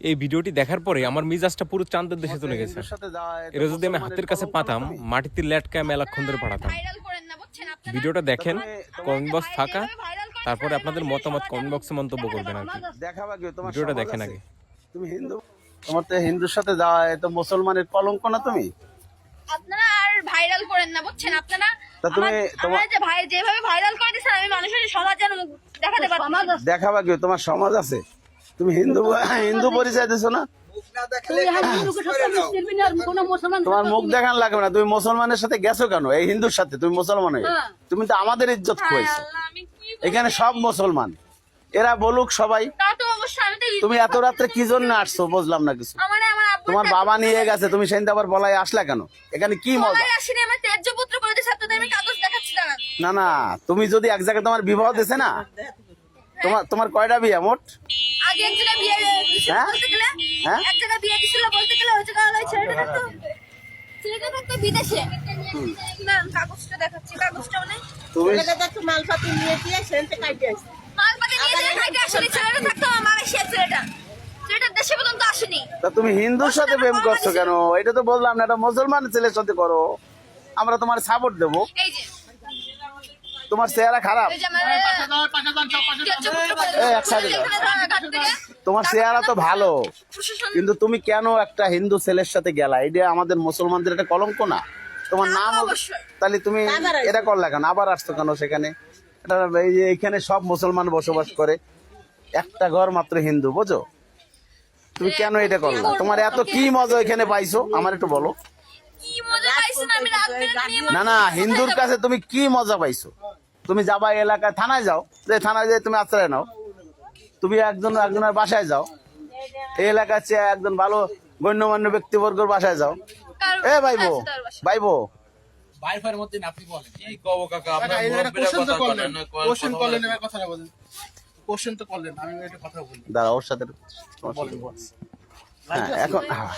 এই ভিডিওটি দেখার পরে আমার মিজাজটা পুরো চাঁদের দেশে চলে গেছে। এটা এরা যদি আমি হাতের কাছে পাতাম তুমি? মাটিতে ল্যাটকায় মেলাক্ষণ ধরে পাঠাতাম ভাইরাল করেন না বুঝছেন? আপনারা ভিডিওটা দেখেন কমেন্ট বক্স ফাঁকা তারপরে আপনাদের মতামত কমেন্ট বক্সে মন্তব্য করবেন আর কি। ভিডিওটা দেখেন আগে। তুমি হিন্দু তোমার তো হিন্দুর সাথে যাওয়া এটা মুসলমানের কলঙ্ক না তুমি? আপনারা আর ভাইরাল করেন না বুঝছেন? আপনারা তুমি তোমার- যে ভাই যেভাবে ভাইরাল করে দিচ্ছেন আমি মানুষের সমাজ যেন দেখাতে পারছি দেখাবা কি তোমার সমাজ আছে? তুমি হিন্দু হিন্দু পরিচয় দিছো না? তোমার মুখ দেখান লাগবে না। তুমি মুসলমানের সাথে গেছো কেন? এই হিন্দুর সাথে? তুমি মুসলমান হয়ে তুমি তো আমাদের ইজ্জত বলব? এখানে সব মুসলমান। এরা বলুক সবাই। তা তো অবশ্যই আমি তো তুমি এত রাত্রে কি জন্য আসছো? বুঝলাম না কিছু। আমার আমার আব্বুর তোমার বাবা নিয়ে গেছে তুমি সেদিন আবার বলাই আসলা কেন? এখানে কি মজা? না না তুমি যদি এক জায়গায় তোমার বিবাহ দিছে না তোমার তোমার কয়টা বিয়ে মোট? আগে এক জায়গায় বিয়ে দিছিল হ্যাঁ? বলতে গেলে। হ্যাঁ? এক জায়গায় বিয়ে দিছিল বলতে গেলে ওই জায়গায় ওই ছেলেটা থাকতো ছেলেটা থাকতো বিদেশে। না কাগজটা দেখাচ্ছি কাগজটা মানে তুমি? মালপাতি নিয়ে দিয়ে সেন্টে কাটে আসছে মালপাতি নিয়ে যেতে থাকে আসলে ছেলেটা থাকতো আমার মালয়েশিয়ার ছেলেটা। ছেলেটা দেশে পর্যন্ত আসেনি। তা তুমি হিন্দুর সাথে প্রেম করছ কেন? এটা তো বললাম না এটা মুসলমান ছেলের সাথে করো। আমরা তোমার সাপোর্ট দেবো। এই যে তোমার চেহারা খারাপ। তোমার চেহারা তো ভালো কিন্তু তুমি কেন একটা হিন্দু ছেলের সাথে গেলা? এটা আমাদের মুসলমানদের একটা কলঙ্ক না? তোমার নাম তাহলে তুমি এটা করলা কেন? আবার আসছো কেন সেখানে? এখানে সব মুসলমান বসবাস করে। একটা ঘর মাত্র হিন্দু বোঝো? তুমি কেন এটা করলা? তোমার এত কি মজা এখানে পাইছো? আমার একটু বলো কি মজা পাইছেন আমি রাত বেরাত নিয়ে না না হিন্দুর কাছে তুমি কি মজা পাইছো? তুমি যাবা এলাকায় থানায় যাও যে থানায় যাই তুমি আশ্রয় নাও। তুমি একজন একজনের বাসায় যাও। এই এলাকার চেয়ে একজন ভালো গণ্যমান্য ব্যক্তিবর্গের বাসায় যাও। এ ভাইবো ভাইবো। দাঁড়া ওর সাথে বলেন, বলেন। হ্যাঁ এখন হ্যাঁ।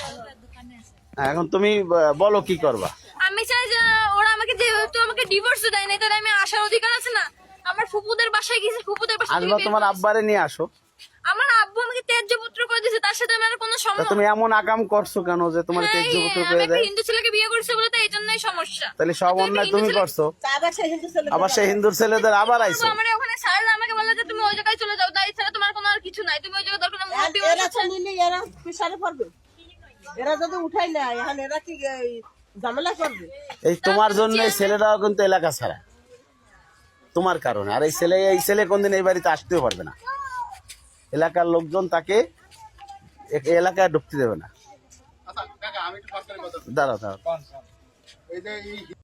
হ্যাঁ, এখন তুমি বলো কি করবা আমি চাই যে ওরা আমাকে যেহেতু আমাকে ডিভোর্স দেয় না তাহলে আমি আসার অধিকার আছে না? আমার ফুপুদের বাসায় গেছি ফুপুদের বাসা থেকে আসবা তোমার আব্বারে নিয়ে আসো। আমার আব্বু আমাকে ত্যায্য পুত্র করে দিয়েছে তার সাথে আমার কোনো সমস্যা তুমি এমন আকাম করছ কেন যে তোমার তেজ্য পুত্র করে দেয় হিন্দু ছেলেকে বিয়ে করছে বলে তো এই জন্যই সমস্যা। তাহলে সব অন্যায় তুমি করছ। আবার সেই হিন্দু ছেলে আবার সেই হিন্দুর ছেলেদের আবার আইছো আমার ওখানে স্যার আমাকে বলল যে তুমি ওই জায়গায় চলে যাও তাই ছাড়া তোমার কোনো আর কিছু নাই। তুমি ওই জায়গায় দরকার নেই, মুরব্বি এরা আছে। এরা পিছনে পড়বে। এরা যদি উঠাই না এখন এরা কি এই ঝামেলা করবে? এই তোমার জন্য এই ছেলেরাও কিন্তু এলাকা ছাড়া। তোমার কারণে। আর এই ছেলে এই ছেলে কোনদিন এই বাড়িতে আসতেও পারবে না। এলাকার লোকজন তাকে এ- এলাকায় ঢুকতে দেবে না। বলি। দাঁড়াও দাঁড়াও। এই যে এই